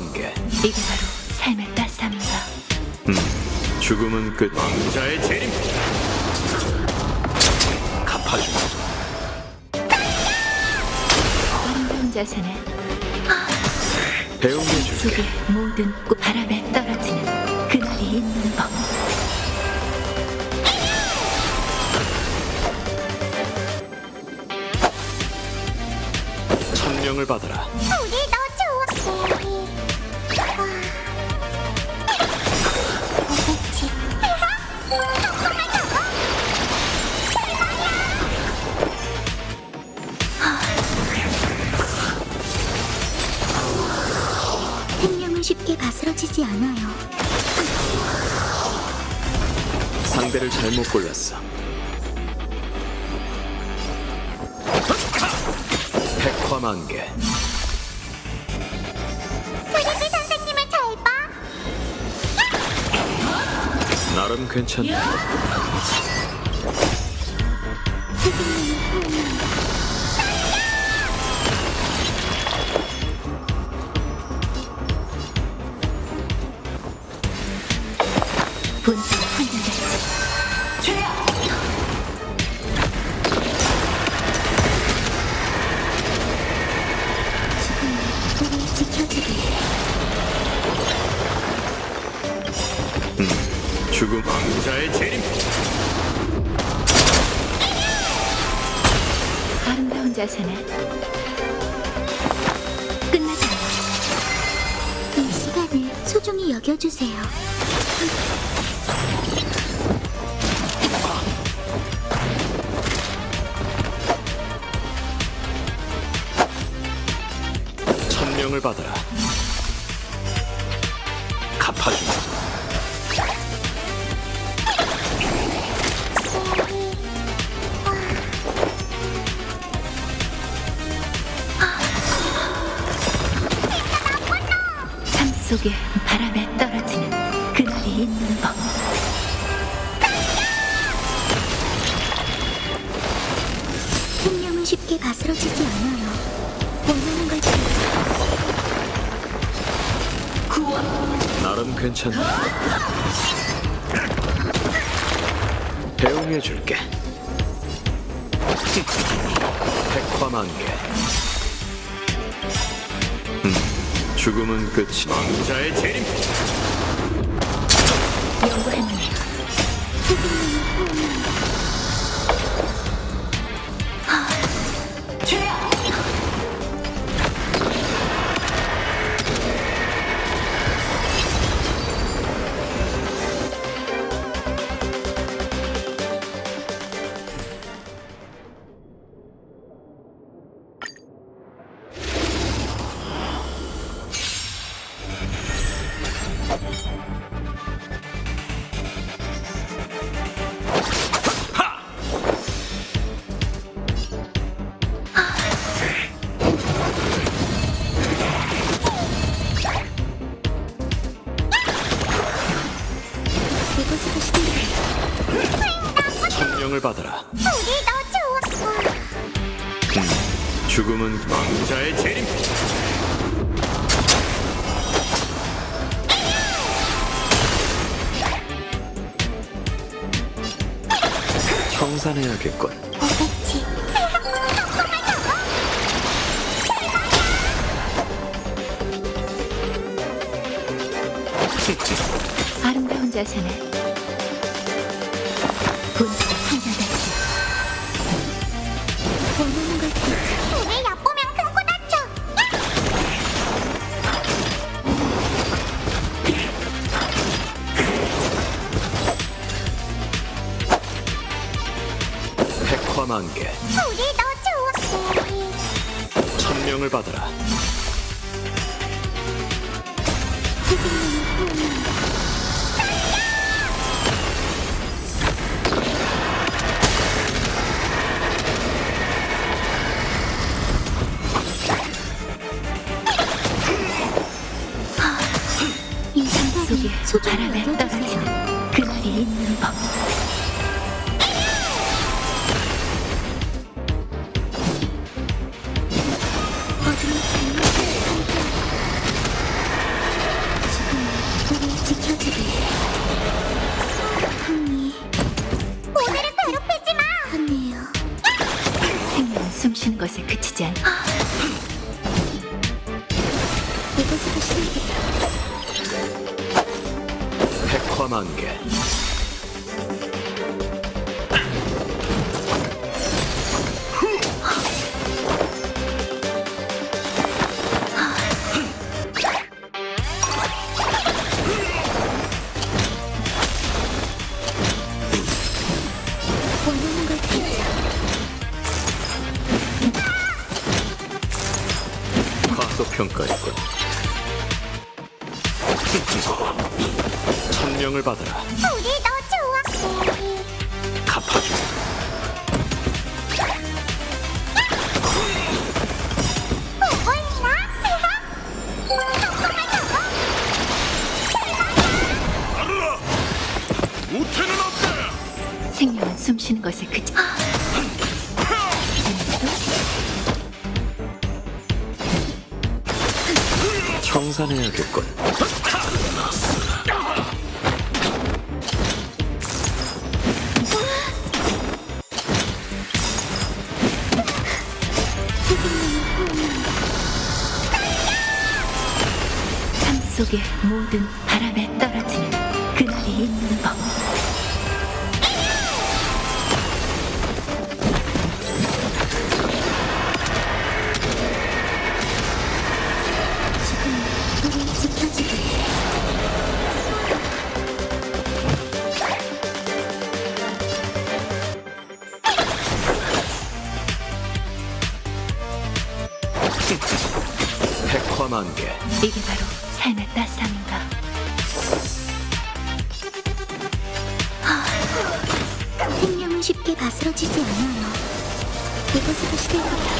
이게 바로 삶의 따스함인가? 죽음은 끝. 왕자의 재림. 갚아주마. 아름다운 자세는 배웅해 줄게. 속의 모든 꽃 바람에 떨어지는 그날이 있는 법. 천명을 받아라. 우리 바스러지지 않아요. 상대를 잘못 골랐어. 백화만개. 브리스 선생님을 잘 봐. 나름 괜찮네. 선생님 왕자의 재림. 아름다운 자세는 끝나지 않아. 이 시간을 소중히 여겨주세요. 천명을 받아라. 속에 바람에 떨어지는 그날이 있는 법. 생명은 쉽게 바스러지지 않아요. 원하는 걸 찾아. 나름 괜찮네. 배웅해 줄게. 백화만개. 음, 죽음은 끝이. 왕자의 재림. 만해요. 선생님이 호응한다. 죽음은 왕자의 재림. 청산해야겠군. 아름다운 자세는 본성 한결같 4만 개. 우리도 좋아. 천명을 받아라. 바람에 떨어져 그날이 있는 법. 백화만개. 과소평가했군 천명을 받아라. 우리 너 좋아. 우태는 없다 생명은 숨쉬는 것에 그치. 청산해야겠군 삶 속의 모든 바람에 떨어지는 그날이 있는 백화만개 이게 바로 삶의 따스함인가. 생명은 쉽게 바스러지지 않아요. 이곳에서 괜찮아.